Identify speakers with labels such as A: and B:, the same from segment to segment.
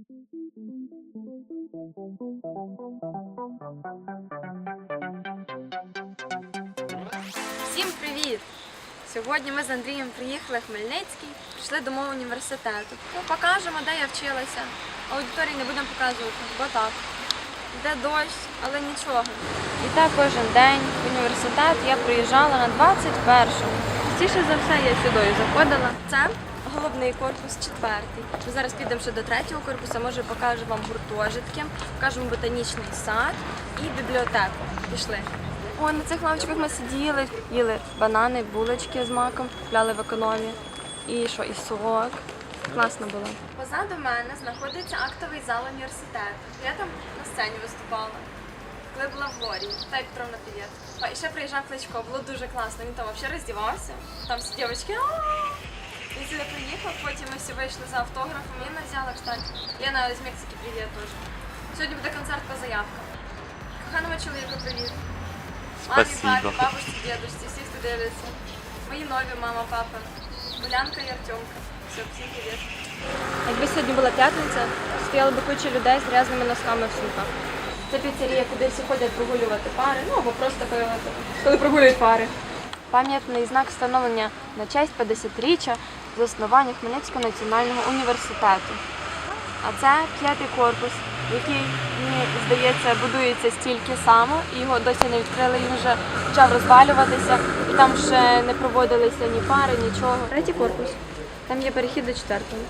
A: Всім привіт! Сьогодні ми з Андрієм приїхали в Хмельницький, прийшли до мого університету. Ну, покажемо, де я вчилася. Аудиторії не будемо показувати, бо так. Йде дощ, але нічого. І так кожен день в університет я приїжджала на 21-му. Частіше за все я сюди заходила. Це головний корпус, четвертий. Ми зараз підемо ще до третього корпусу, може покажу вам гуртожитки, покажемо ботанічний сад і бібліотеку. Пішли. О, на цих лавочках ми сиділи, їли банани, булочки з маком, купляли в економі. І що, і сок. Класно було. Позаду мене знаходиться актовий зал університету. Я там на сцені виступала. Коли була в Глорії. Та й Петровна, привіт. І ще приїжджав Кличко, було дуже класно. Він там взагалі роздівався. Там всі дівчатки. «А-а-а». Сюди приїхав, потім ми всі вийшли за автографом. Лена взяла, кстати. Лена з Мексики, привіт теж. Сьогодні буде концерт по заявкам. Коханому чоловіку привіт. Мамі, папі, бабусі, дідусі, всі, хто дивляться. Мої нові мама, папа, Улянка і Артемка. Все, всім привіт. Якби сьогодні була п'ятниця, стояли б куча людей з грязними носками в сумках. Це піцерія, куди всі ходять прогулювати пари, ну або просто коли прогулюють пари. Пам'ятний знак встановлення на честь 50-річчя заснування Хмельницького національного університету. А це п'ятий корпус, який, мені здається, будується стільки само, і його досі не відкрили, він вже почав розвалюватися, і там ще не проводилися ні пари, нічого. Третій корпус. Там є перехід до четвертого.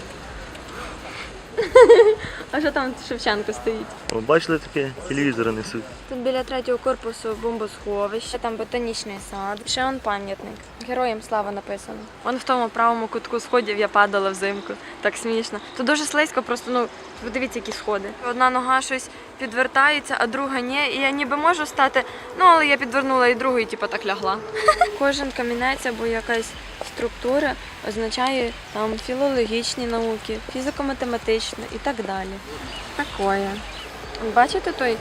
A: А що там Шевченко стоїть?
B: Ви бачили таке? Телевізори несуть.
A: Тут біля третього корпусу бомбосховище, там ботанічний сад. Ще он пам'ятник. Героям слава написано. Он в тому правому кутку сходів я падала взимку. Так смішно. Тут дуже слизько, просто ну подивіться, які сходи. Одна нога щось підвертається, а друга ні. І я ніби можу стати, ну але я підвернула і другу, і типу так лягла. Кожен камінець або якась структура означає там філологічні науки, фізико-математична і так далі. Такое. Бачите той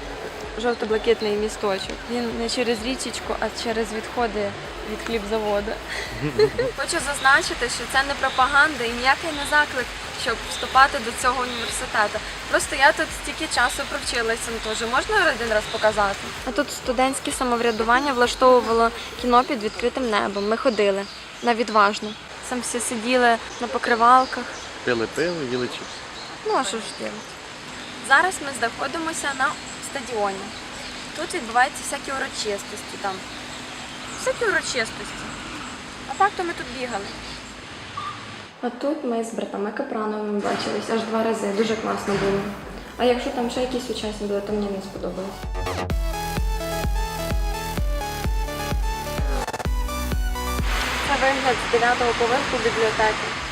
A: жовто-блакитний місточок? Він не через річечку, а через відходи від хлібзаводу. Хочу зазначити, що це не пропаганда і ніякий не заклик, щоб вступати до цього університету. Просто я тут стільки часу провчилася, ну теж можна один раз показати. А тут студентське самоврядування влаштовувало кіно під відкритим небом. Ми ходили на відважно. Там всі сиділи на покривалках.
B: Пили пиво, їли чіпси.
A: Ну, а що ж робити? Зараз ми знаходимося на стадіоні. Тут відбуваються всякі урочистості там. Всякі урочистості. А так то ми тут бігали. А тут ми з братами Капрановими бачились аж два рази. Дуже класно було. А якщо там ще якісь сучасні були, то мені не сподобалось. Це вигляд з 9-го поверху бібліотеки.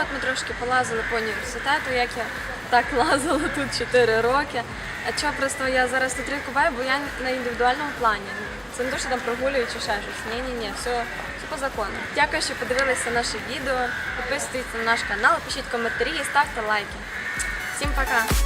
A: От ми трошки полазили по університету, як я так лазила тут 4 роки. А чого просто я зараз тут рікуваю, бо я на індивідуальному плані. Це не що там прогулюю чи ще щось. Ні, ні, ні, все, все по закону. Дякую, що подивилися наше відео. Підписуйтесь на наш канал, пишіть коментарі і ставте лайки. Всім пока!